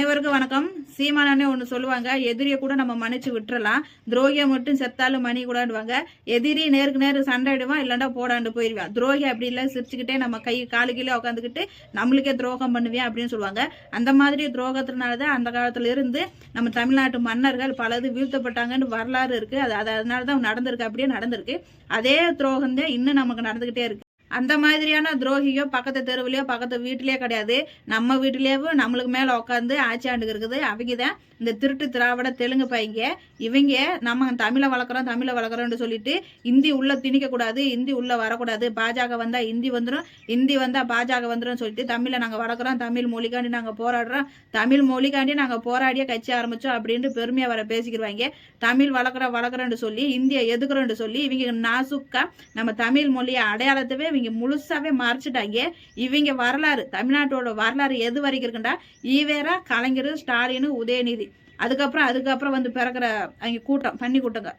அனைவருக்கும் வணக்கம். சீமானே ஒன்று சொல்லுவாங்க எதிரியை கூட நம்ம மன்னிச்சு விட்டுறலாம். துரோகியை மட்டும் செத்தாலும் மணி கூடாடுவாங்க எதிரி நேருக்கு நேரு சண்டையிடுவான் இல்லைன்னா இல்லைண்டா போடாண்டு போயிடுவான் துரோகி அப்படி இல்லை சிரிச்சுக்கிட்டே நம்ம கை காலு கீழே உட்காந்துக்கிட்டு நம்மளுக்கே துரோகம் பண்ணுவேன் அப்படின்னு சொல்லுவாங்க. அந்த மாதிரி துரோகத்தினால தான் அந்த காலத்துல இருந்து நம்ம தமிழ்நாட்டு மன்னர்கள் பலது வீழ்த்தப்பட்டாங்கன்னு வரலாறு இருக்கு. அது அது அதனால தான் நடந்திருக்கு அப்படியே நடந்திருக்கு. அதே துரோகம் தான் இன்னும் நமக்கு நடந்துகிட்டே இருக்கு. அந்த மாதிரியான துரோகியோ பக்கத்து தெருவுலையோ பக்கத்து வீட்டிலேயே கிடையாது. நம்ம வீட்டிலேயும் நம்மளுக்கு மேலே உட்காந்து ஆட்சியாண்டுக்கு இருக்குது. அவங்க தான் இந்த திருட்டு திராவிட தெலுங்கு பையங்க. இவங்க நம்ம தமிழை வளர்க்குறோம் தமிழை வளர்க்குறோம்னு சொல்லிட்டு இந்தி உள்ளே திணிக்கக்கூடாது இந்தி உள்ளே வரக்கூடாது. பாஜக வந்தால் இந்தி வந்துடும் இந்தி வந்தால் பாஜக வந்துடும் சொல்லிட்டு தமிழை நாங்கள் வளர்க்குறோம் தமிழ் மொழிக்காண்டி நாங்கள் போராடுறோம். தமிழ் மொழிக்காண்டி நாங்கள் போராடிய கட்சி ஆரம்பித்தோம் அப்படின்ட்டு பெருமையாக வர பேசிக்கிடுவாங்க தமிழ் வளர்க்குறோம் வளர்க்குறோன்னு சொல்லி இந்தியை எதுக்குறோன்னு சொல்லி இவங்க நாசுக்கா நம்ம தமிழ் மொழியை அடையாளத்தவே இவங்க முழுசாவே மறைச்சிட்டாங்க. இவங்க வரலாறு தமிழ்நாட்டோட வரலாறு எது வரைக்கும் இருக்குண்டா? ஈவேரா கலைஞர் ஸ்டாலின் உதயநிதி. அதுக்கப்புறம் அதுக்கப்புறம் வந்து பிறக்கிற அவங்க கூட்டம் பண்ணி கூட்டங்க.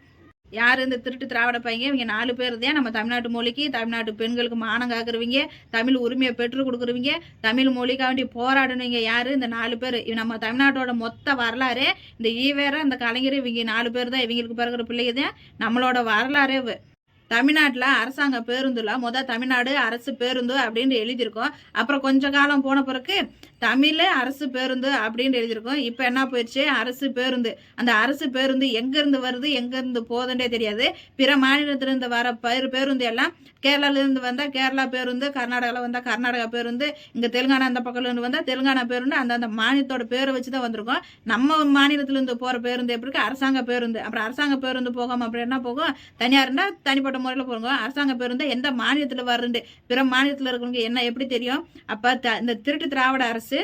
யார் இந்த திருட்டு திராவிட பையங்க இவங்க நாலு பேர் தான். நம்ம தமிழ்நாட்டு மொழிக்கு தமிழ்நாட்டு பெண்களுக்கு மானம் காக்குறவங்க தமிழ் உரிமையை பெற்றுக் கொடுக்குறவங்க தமிழ் மொழிக்காண்டி போராடுனவங்க யார்? இந்த நாலு பேர். நம்ம தமிழ்நாட்டோட மொத்த வரலாறே இந்த ஈவேரா இந்த கலைஞர் இவங்க நாலு பேர் தான். இவங்களுக்கு பிறகுற பிள்ளைங்க தான். நம்மளோட வரலாறே தமிழ்நாட்டில் அரசாங்க பேருந்துல மொதல் தமிழ்நாடு அரசு பேருந்து அப்படின்னு எழுதியிருக்கோம். அப்புறம் கொஞ்ச காலம் போன பிறகு தமிழ் அரசு பேருந்து அப்படின்னு எழுதியிருக்கோம். இப்போ என்ன போயிடுச்சு அரசு பேருந்து. அந்த அரசு பேருந்து எங்கேருந்து வருது? எங்கேருந்து போகுதுன்றே தெரியாது. பிற மாநிலத்திலிருந்து வர பேர் பேருந்து எல்லாம் கேரளாலேருந்து வந்தால் கேரளா பேருந்து கர்நாடகாவில் வந்தால் கர்நாடகா பேருந்து இங்கே தெலுங்கானா அந்த பக்கம்லேருந்து வந்தால் தெலுங்கானா பேருந்து அந்தந்த மாநிலத்தோட பேரை வச்சு தான் வந்திருக்கோம். நம்ம மாநிலத்திலேருந்து போகிற பேருந்து எப்படி இருக்கு? அரசாங்க பேருந்து. அப்புறம் அரசாங்க பேருந்து போகாமல் அப்புறம் என்ன போகும்? தனியார்னா தனிப்பட்ட முறையில் போகிறவங்க அரசாங்க பேருந்து எந்த மாநிலத்தில் வருது பிற மாநிலத்தில் இருக்கிறவங்க என்ன எப்படி தெரியும்? அப்போ த இந்த திருட்டு திராவிட அரசு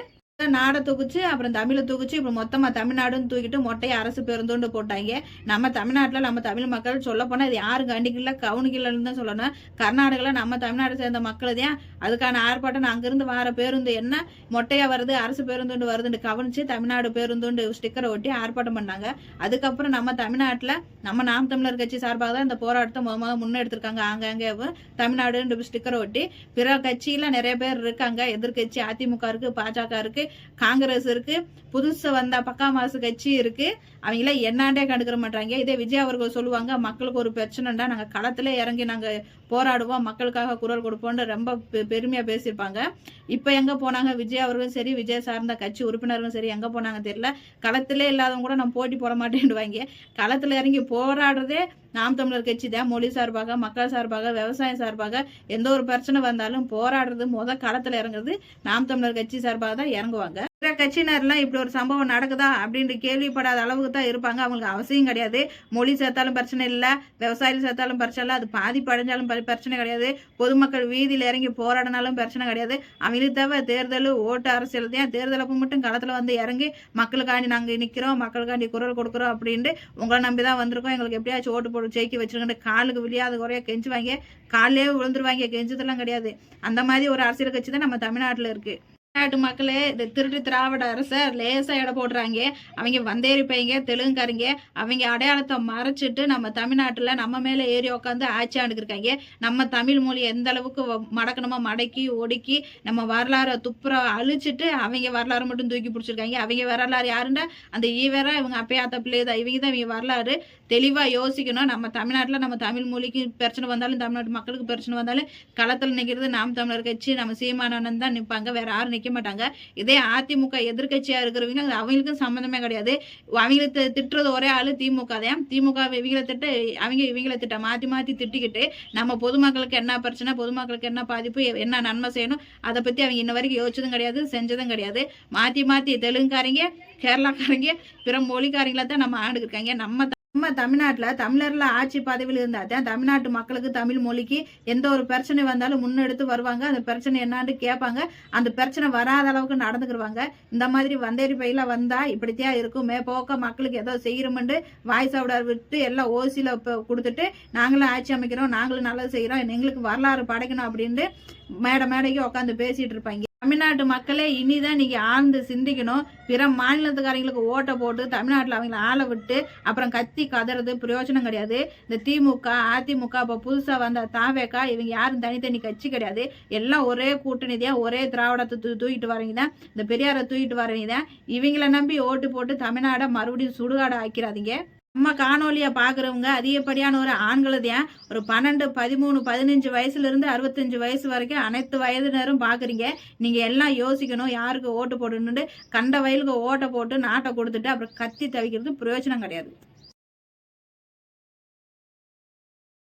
நாடை தூக்குச்சு அப்புறம் தமிழை தூக்குச்சு இப்போ மொத்தமாக தமிழ்நாடுன்னு தூக்கிட்டு மொட்டையை அரசு பேருந்துன்னு போட்டாங்க. நம்ம தமிழ்நாட்டில் நம்ம தமிழ் மக்கள் சொல்ல போனால் இது யாரும் கண்டிக்கல கவுனிக்கலன்னு தான் சொல்லணும். கர்நாடகாவில் நம்ம தமிழ்நாடு சேர்ந்த மக்கள் தான். அதுக்கான ஆர்ப்பாட்டம் அங்கேருந்து வர பேருந்து என்ன மொட்டையாக வருது அரசு பேருந்துண்டு வருதுன்னு கவனிச்சு தமிழ்நாடு பேருந்துண்டு ஸ்டிக்கரை ஒட்டி ஆர்ப்பாட்டம் பண்ணாங்க. அதுக்கப்புறம் நம்ம தமிழ்நாட்டில் நம்ம நாம் தமிழர் கட்சி சார்பாக தான் இந்த போராட்டத்தை முத முதல் முன்னெடுத்திருக்காங்க ஆங்காங்கே தமிழ்நாடுன்ற ஸ்டிக்கரை ஒட்டி. பிற கட்சியில் நிறைய பேர் இருக்காங்க. எதிர்கட்சி அதிமுக இருக்கு பாஜக இருக்கு. காங்கிரஸ் இருக்கு புதுசு வந்தா பக்கா மாசு கட்சி இருக்கு. அவங்களாம் என்னாண்டே கண்டுக்கிற மாட்டாங்க. இதே விஜய் அவர்கள் சொல்லுவாங்க மக்களுக்கு ஒரு பிரச்சனைண்டா நாங்க களத்துல இறங்கி நாங்க போராடுவோம் மக்களுக்காக குரல் கொடுப்போம்னு ரொம்ப பெ- பெருமையா பேசியிருப்பாங்க. இப்ப எங்க போனாங்க விஜய் அவர்களும் சரி விஜய் சார்ந்த கட்சி உறுப்பினர்களும் சரி எங்க போனாங்க தெரியல. களத்திலே இல்லாதவங்க கூட நான் போட்டி போட மாட்டேன்டுவாங்க களத்துல இறங்கி போராடுறதே நாம் தமிழர் கட்சி தான் மொழி சார்பாக மக்கள் சார்பாக விவசாயம் சார்பாக எந்த ஒரு பிரச்சனை வந்தாலும் போராடுறது முத களத்தில் இறங்குறது நாம் தமிழர் கட்சி சார்பாக தான் இறங்குவாங்க. மற்ற கட்சியினர்லாம் இப்படி ஒரு சம்பவம் நடக்குதா அப்படின்ட்டு கேள்விப்படாத அளவுக்கு தான் இருப்பாங்க. அவங்களுக்கு அவசியம் கிடையாது. மொழி சேர்த்தாலும் பிரச்சனை இல்லை. விவசாயிகள் சேர்த்தாலும் பிரச்சனை இல்லை. அது பாதிப்படைஞ்சாலும் பிரச்சனை கிடையாது. பொதுமக்கள் வீதியில் இறங்கி போராடினாலும் பிரச்சனை கிடையாது. அவங்களுக்கு தேவை தேர்தல் ஓட்டு அரசியல் தான். தேர்தல் அப்போ மட்டும் களத்தில் வந்து இறங்கி மக்களுக்காண்டி நாங்கள் நிற்கிறோம் மக்களுக்காண்டி குரல் கொடுக்குறோம் அப்படின்ட்டு உங்களை நம்பி தான் வந்திருக்கோம். எங்களுக்கு எப்படியாச்சும் ஓட்டு போட்டு ஜெயிக்க வச்சிருக்கேன் காலுக்கு விழியாத குறைய கெஞ்சுவாங்க. காலையே விழுந்துருவாங்க. கெஞ்சதெல்லாம் கிடையாது. அந்த மாதிரி ஒரு அரசியல் கட்சி தான் நம்ம தமிழ்நாட்டில் இருக்குது தமிழ்நாட்டு மக்களே இந்த திருட்டு திராவிட அரசை லேசாக எடை போடுறாங்க. அவங்க வந்தேறி பையங்க தெலுங்குக்காரங்க அவங்க அடையாளத்தை மறைச்சிட்டு நம்ம தமிழ்நாட்டில் நம்ம மேலே ஏறி உட்காந்து ஆட்சி ஆண்டுக்கிருக்காங்க. நம்ம தமிழ் மொழி எந்த அளவுக்கு மடக்கணுமோ மடக்கி ஒடுக்கி நம்ம வரலாறை துப்புர அழிச்சிட்டு அவங்க வரலாறு மட்டும் தூக்கி பிடிச்சிருக்காங்க. அவங்க வரலாறு யாருன்னா அந்த ஈவரா இவங்க அப்பயாத்த பிள்ளை தான். இவங்க தான் இவங்க வரலாறு. தெளிவாக யோசிக்கணும். நம்ம தமிழ்நாட்டில் நம்ம தமிழ் மொழிக்கு பிரச்சனை வந்தாலும் தமிழ்நாட்டு மக்களுக்கு பிரச்சனை வந்தாலும் களத்தில் நிற்கிறது நாம் தமிழர் கட்சி நம்ம சீமானந்தன் தான் நிற்பாங்க வேற யாரும் நிற்க மாட்டாங்க. இதே அதிமுக எதிர்க்கட்சியாக இருக்கிறவங்க அவங்களுக்கும் சம்மந்தமே கிடையாது. அவங்களை திட்டுறது ஒரே ஆள் திமுக தான். திமுக இவங்களை திட்ட அவங்க இவங்களை திட்ட மாற்றி மாற்றி திட்டிக்கிட்டு நம்ம பொதுமக்களுக்கு என்ன பிரச்சனை பொதுமக்களுக்கு என்ன பாதிப்பு என்ன நன்மை செய்யணும் அதை பற்றி அவங்க இன்ன வரைக்கும் யோசிச்சதும் கிடையாது செஞ்சதும் கிடையாது. மாற்றி மாற்றி தெலுங்குக்காரங்க கேரளாக்காரங்க பிற மொழிக்காரங்கள தான் நம்ம ஆண்டுக்கு இருக்காங்க. நம்ம நம்ம தமிழ்நாட்டில் தமிழர்ல ஆட்சி பதவியில் இருந்தால் தான் தமிழ்நாட்டு மக்களுக்கு தமிழ் மொழிக்கு எந்த ஒரு பிரச்சனை வந்தாலும் முன்னெடுத்து வருவாங்க. அந்த பிரச்சனை என்னான்னு கேட்பாங்க. அந்த பிரச்சனை வராத அளவுக்கு நடந்துக்கிடுவாங்க இந்த மாதிரி வந்தேரி பையில வந்தா இப்படித்தான் இருக்கும். மேற்போக்க மக்களுக்கு ஏதோ செய்யறோம்னு வாய்ஸ் அவுடர் விட்டு எல்லாம் ஓசியில் கொடுத்துட்டு நாங்களும் ஆட்சி அமைக்கிறோம். நாங்களும் நல்லது செய்கிறோம் எங்களுக்கு வரலாறு படைக்கணும் அப்படின்ட்டு மேடை மேடைக்கு உட்காந்து பேசிட்டு இருப்பாங்க. தமிழ்நாட்டு மக்களே இனிதான் நீங்கள் ஆழ்ந்து சிந்திக்கணும். பிற மாநிலத்துக்காரங்களுக்கு ஓட்டை போட்டு தமிழ்நாட்டில் அவங்கள ஆளை விட்டு அப்புறம் கத்தி கதறது பிரயோஜனம் கிடையாது. இந்த திமுக அதிமுக இப்போ புதுசாக வந்த தாவேக்கா இவங்க யாரும் தனித்தனி கட்சி கிடையாது. எல்லாம் ஒரே கூட்டணிதியாக ஒரே திராவிடத்தை தூ தூக்கிட்டு வரவங்க தான் இந்த பெரியாரை தூக்கிட்டு வரவங்க தான் இவங்கள நம்பி ஓட்டு போட்டு தமிழ்நாடை மறுபடியும் சுடுகாடு ஆக்கிறாதீங்க நம்ம காணொலியை பார்க்குறவங்க அதிகப்படியான ஒரு ஆண்களதையும் ஒரு பன்னெண்டு பதிமூணு பதினஞ்சு வயசுலேருந்து அறுபத்தஞ்சு வயசு வரைக்கும் அனைத்து வயதினரும் பார்க்குறீங்க. நீங்கள் எல்லாம் யோசிக்கணும் யாருக்கு ஓட்டு போடணுன்ட்டு கண்ட வயலுக்கு ஓட்டை போட்டு நாட்டை கொடுத்துட்டு அப்புறம் கத்தி தவிக்கிறது பிரயோஜனம் கிடையாது.